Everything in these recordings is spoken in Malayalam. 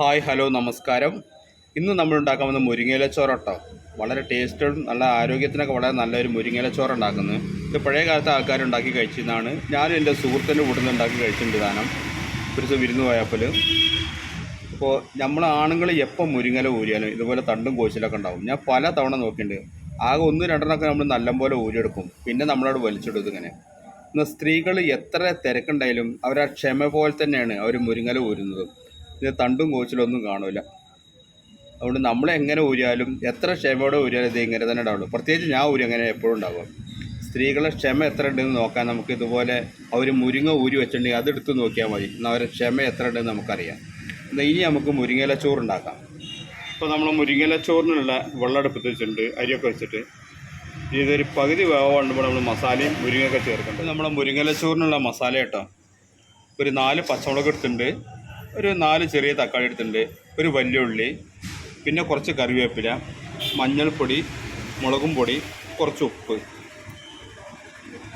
ഹായ് ഹലോ നമസ്കാരം. ഇന്ന് നമ്മൾ ഉണ്ടാക്കാൻ വന്ന മുരിങ്ങയില ചോറട്ടോ വളരെ ടേസ്റ്റും നല്ല ആരോഗ്യത്തിനൊക്കെ വളരെ നല്ലൊരു മുരിങ്ങയില ചോറ് ഉണ്ടാക്കുന്നത് ഇത് പഴയ കാലത്തെ ആൾക്കാർ ഉണ്ടാക്കി കഴിച്ചതാണ്. ഞാനും എന്റെ സുഹൃത്തിന്റെ കൂടെ നിന്ന് ഉണ്ടാക്കി കഴിച്ചിട്ടുണ്ട് ദാനം ഒരു ദിവസം വിരുന്ന് പോയപ്പോൾ. ഇപ്പോൾ നമ്മൾ ആണുങ്ങൾ എപ്പം മുരിങ്ങല ഊരിയാലും ഇതുപോലെ തണ്ടും കോച്ചിലൊക്കെ ഉണ്ടാവും. ഞാൻ പല തവണ നോക്കിയിട്ടുണ്ട്. ആകെ ഒന്ന് രണ്ടെണ്ണമൊക്കെ നമ്മൾ നല്ലപോലെ ഊരിയെടുക്കും. പിന്നെ നമ്മളോട് വലിച്ചെടുക്കും ഇങ്ങനെ എന്നാൽ സ്ത്രീകൾ എത്ര തിരക്കുണ്ടായാലും അവർ ആ ക്ഷമ പോലെ തന്നെയാണ് അവർ മുരിങ്ങല ഊരുന്നത്. ഇത് തണ്ടും കോച്ചിലൊന്നും കാണില്ല അതുകൊണ്ട് നമ്മൾ എങ്ങനെ ഊരിയാലും എത്ര ക്ഷമയോടെ ഊരിയാലും ഇത് ഇങ്ങനെ തന്നെ ഉണ്ടാവുള്ളൂ. പ്രത്യേകിച്ച് ഞാൻ ഊരി അങ്ങനെ എപ്പോഴും ഉണ്ടാവുക സ്ത്രീകളുടെ ക്ഷമ എത്ര ഉണ്ടെന്ന് നോക്കാൻ നമുക്ക് ഇതുപോലെ അവർ മുരിങ്ങ ഊരി വെച്ചിട്ടുണ്ടെങ്കിൽ അതെടുത്ത് നോക്കിയാൽ മതി. എന്നാൽ അവരുടെ ക്ഷമ എത്ര ഉണ്ടെന്ന് നമുക്കറിയാം. എന്നാൽ ഇനി നമുക്ക് മുരിങ്ങയില ചോറ് ഉണ്ടാക്കാം നമ്മൾ മുരിങ്ങയില ചോറിനുള്ള വെള്ളമെടുപ്പ് വെച്ചിട്ടുണ്ട് അരിയൊക്കെ വെച്ചിട്ട്. ഇതൊരു പകുതി വേവുമ്പോൾ നമ്മൾ മസാലയും മുരിങ്ങയൊക്കെ ചേർക്കുന്നുണ്ട്. നമ്മൾ മുരിങ്ങയില ചോറിനുള്ള മസാല കേട്ടോ ഒരു നാല് പച്ചമുളക് എടുത്തിട്ടുണ്ട്. ഒരു നാല് ചെറിയ തക്കാളി എടുത്തിട്ടുണ്ട് ഒരു വലിയ ഉള്ളി പിന്നെ കുറച്ച് കറിവേപ്പില മഞ്ഞൾപ്പൊടി മുളകും പൊടി കുറച്ച് ഉപ്പ്.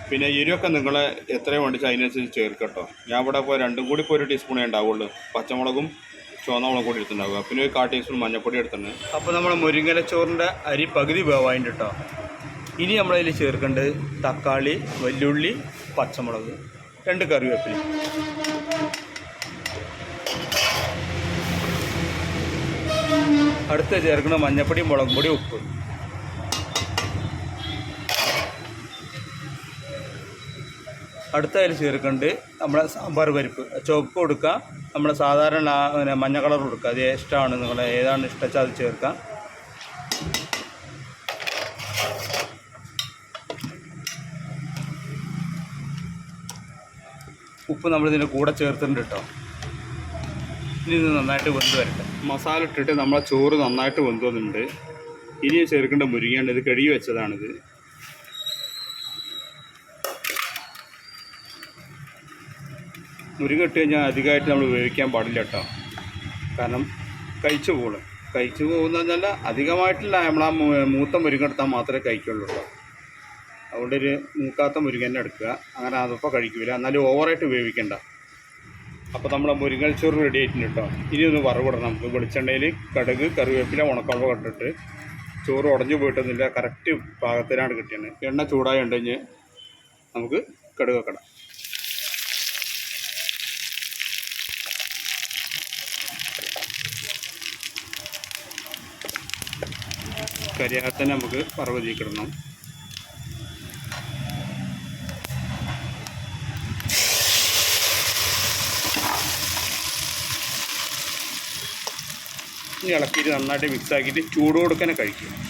പിന്നെ എരിവൊക്കെ നിങ്ങൾ എത്രയും വേണ്ടിച്ച് അതിനനുസരിച്ച് ചേർക്കട്ടോ ഞാൻ ഇവിടെ ഇപ്പോൾ രണ്ടും കൂടി ഇപ്പോൾ ഒരു ടീസ്പൂണേ ഉണ്ടാവുള്ളൂ. പച്ചമുളകും ചുവന്ന മുളകും കൂടി എടുത്തിട്ടുണ്ടാവുക. പിന്നെ ഒരു കാ ടീസ്പൂൺ മഞ്ഞൾപ്പൊടി എടുത്തിട്ടുണ്ട്. അപ്പോൾ നമ്മൾ മുരിങ്ങല ചോറിന്റെ അരി പകുതി വേവായിട്ട് കേട്ടോ. ഇനി നമ്മളതിൽ ചേർക്കേണ്ടത് തക്കാളി വെല്ലുള്ളി പച്ചമുളക് രണ്ട് കറിവേപ്പില. അടുത്ത് ചേർക്കുന്ന മഞ്ഞപ്പൊടി മുളക് പൊടി ഉപ്പ്. അടുത്ത അതിൽ ചേർക്കേണ്ടത് നമ്മുടെ സാമ്പാർ പരിപ്പ്. ചുവപ്പ് കൊടുക്കുക. നമ്മൾ സാധാരണ പിന്നെ മഞ്ഞ കളർ കൊടുക്കുക. അത് ഇഷ്ടമാണ് നിങ്ങൾ ഏതാണ് ഇഷ്ടം അത് ചേർക്കാം ഉപ്പ് നമ്മളിതിന്റെ കൂടെ ചേർത്തിട്ടുണ്ട് കേട്ടോ. ഇനി ഇത് നന്നായിട്ട് വെന്ത് വരട്ടെ മസാല ഇട്ടിട്ട് നമ്മളെ ചോറ് നന്നായിട്ട് വെന്ത് വന്നിട്ടുണ്ട് ഇനി ചേർക്കേണ്ട മുരിങ്ങയാണ്. ഇത് കഴുകി വെച്ചതാണിത്. മുരിങ്ങ ഇട്ട് കഴിഞ്ഞാൽ അധികമായിട്ട് നമ്മൾ ഉപയോഗിക്കാൻ പാടില്ല കേട്ടോ. കാരണം കഴിച്ചു പോകും കഴിച്ചു പോകുന്നതല്ല പറഞ്ഞാൽ അധികമായിട്ടില്ല നമ്മൾ ആ മൂത്ത മുരിങ്ങ എടുത്താൽ മാത്രമേ കഴിക്കുള്ളൂ കേട്ടോ. അതുകൊണ്ടൊരു മൂക്കാത്ത മുരിങ്ങ തന്നെ എടുക്കുക. അങ്ങനെ അതൊപ്പം കഴിക്കില്ല എന്നാലും ഓവറായിട്ട് വേവിക്കണ്ട അപ്പോൾ നമ്മുടെ മുരിങ്ങൽ ചോറ് റെഡി ആയിട്ടുണ്ട് കേട്ടോ ഇനി ഒന്ന് വറവിടണം. വെളിച്ചെണ്ണയിൽ കടുക് കറിവേപ്പില ഉണക്കമുളക് കണ്ടിട്ട് ചോറ് ഉടഞ്ഞു പോയിട്ടൊന്നുമില്ല. കറക്റ്റ് പാകത്തിനാണ് കിട്ടിയത്. എണ്ണ ചൂടായി ഉണ്ടെങ്കിൽ നമുക്ക് കടുക് വെക്കണം കരിയാത്തന്നെ നമുക്ക് വറവ് ഇനി ഇളക്കിയിട്ട് നന്നായിട്ട് മിക്സ് ആക്കിയിട്ട് ചൂട് കഴിക്കുക. കഴിക്കും